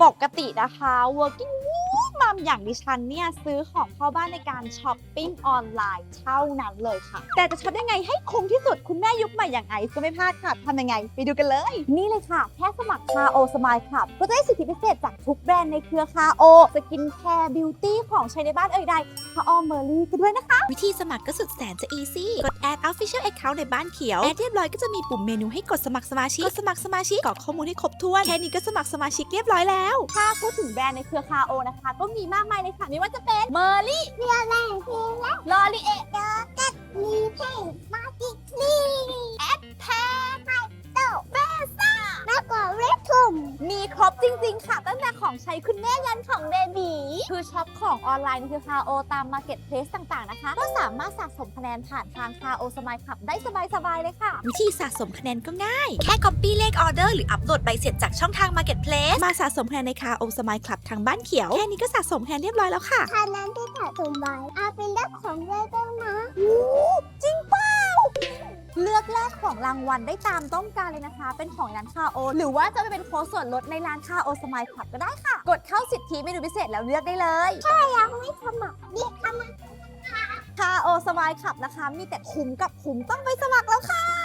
ปกตินะคะ working mom อย่างดิฉันเนี่ยซื้อของเข้าบ้านในการช้อปปิ้งออนไลน์เท่านั้นเลยค่ะ แต่จะช็อปยังไงให้คุ้มที่สุดคุณแม่ยุคใหม่อย่างไอซ์ก็ไม่พลาดค่ะทำยังไง ไปดูกันเลย นี่เลยค่ะ แค่สมัคร c a o Smile Club ก็จะได้สิทธิพิเศษจากทุกแบรนด์ในเครือ c a o สกินแคร์บิวตี้ของใช้ในบ้านเอ่ยใด c a o m e r l y ก็ด้วยนะคะ วิธีสมัครก็สุดแสนจะ easy กด add official account ในบ้านเขียวแอดเรียบร้อยก็จะมีปุ่มเมนูให้กดสมัครสมาชิกกดสมัครสมาชิกกรอกข้อมูลให้ครบถ้วนแค่นี้ก็สมัครสมาชิกเรียบร้อยแล้ว ถ้าพูดถึงแบรนด์ในเครือ c a o นะคะก็มีมากมายเลยค่ะไม่ว่าจะเป็นเมอร์รี่พ มมีครบจริง ๆ ค่ะ ตั้งแต่ของใช้คุณแม่ยันของเบบีคือช็อปของออนไลน์ในเครือ c a o ตาม Marketplace ต่างๆนะคะ ก็สามารถสะสมคะแนนผ่านทาง c a o Smile Club ได้สบาย ๆ เลยค่ะ วิธีสะสมคะแนนก็ง่าย แค่ copy เลขออเดอร์หรืออัปโหลดใบเสร็จจากช่องทาง marketplace มาสะสมคะแนนในคาโอสมายคลับทางบ้านเขียว แค่นี้ก็สะสมคะแนนเรียบร้อยแล้วค่ะทานั้นที่ถาถุงใบเอาเป็นเรื่องของเรื่องได้น กแลกของรางวัลได้ตามต้องการเลยนะคะ เป็นของร้านคาโอ หรือว่าจะไปเป็นโค้ดส่วนลดในร้านคาโอสมายคลับก็ได้ค่ะ กดเข้าสิทธิเมนูพิเศษแล้วเลือกได้เลยยังไม่สมัครนี่ทำไมคาโอสมายคลับนะคะ มีแต่คุ้มกับคุ้มต้องไปสมัครแล้วค่ะ